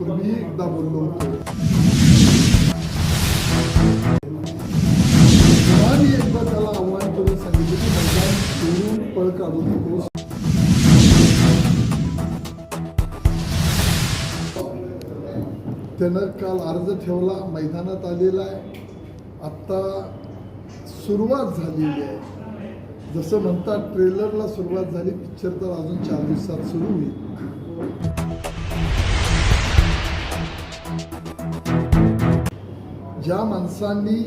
पूर्वी एकदा बोललो होतो. मी एकदा त्याला आव्हान करून सांगितलं की मैदान सोडून पळ काढू नकोस. त्यानं काल अर्ज ठेवला मैदानात आलेला आहे. आत्ता सुरुवात झालेली आहे. जसं म्हणतात ट्रेलरला सुरुवात झाली पिक्चर तर अजून चार दिवसात सुरू होईल. ज्या माणसांनी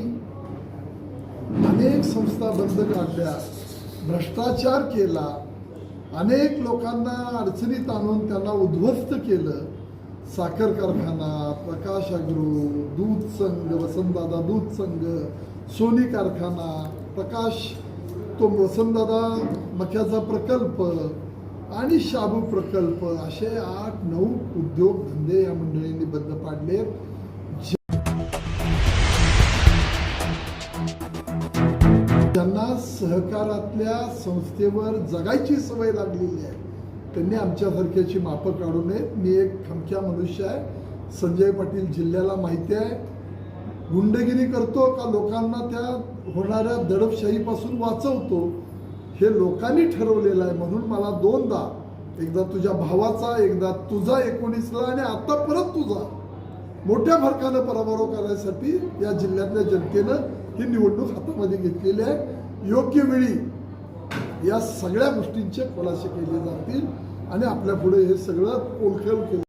अनेक संस्था बंद काढल्या भ्रष्टाचार केला अनेक लोकांना अडचणीत आणून त्यांना उद्ध्वस्त केलं साखर कारखाना प्रकाश अग्रो दूध संघ वसंतदादा दूध संघ सोनी कारखाना प्रकाश तो वसंतदादा मक्याचा प्रकल्प आणि शाबू प्रकल्प असे आठ नऊ उद्योग धंदे या मंडळींनी बंद पाडले ज्यांना सहकारातल्या संस्थेवर जगायची सवय लागलेली आहे त्यांनी आमच्यासारख्याची मापं काढू नयेत. मी एक खमक्या मनुष्य आहे. संजय पाटील जिल्ह्याला माहिती आहे. गुंडगिरी करतो का लोकांना त्या होणाऱ्या दडपशाहीपासून वाचवतो हे लोकांनी ठरवलेलं आहे. म्हणून मला दोनदा एकदा तुझ्या भावाचा एकदा तुझा एकोणीसला आणि आता परत तुझा. मोठ्या फरकानं पराभव करण्यासाठी या जिल्ह्यातल्या जनतेनं ही निवडणूक हातामध्ये घेतलेली आहे. योग्य वेळी या सगळ्या गोष्टींचे खुलासे केले जातील आणि आपल्या पुढे हे सगळं पोलखोल केलं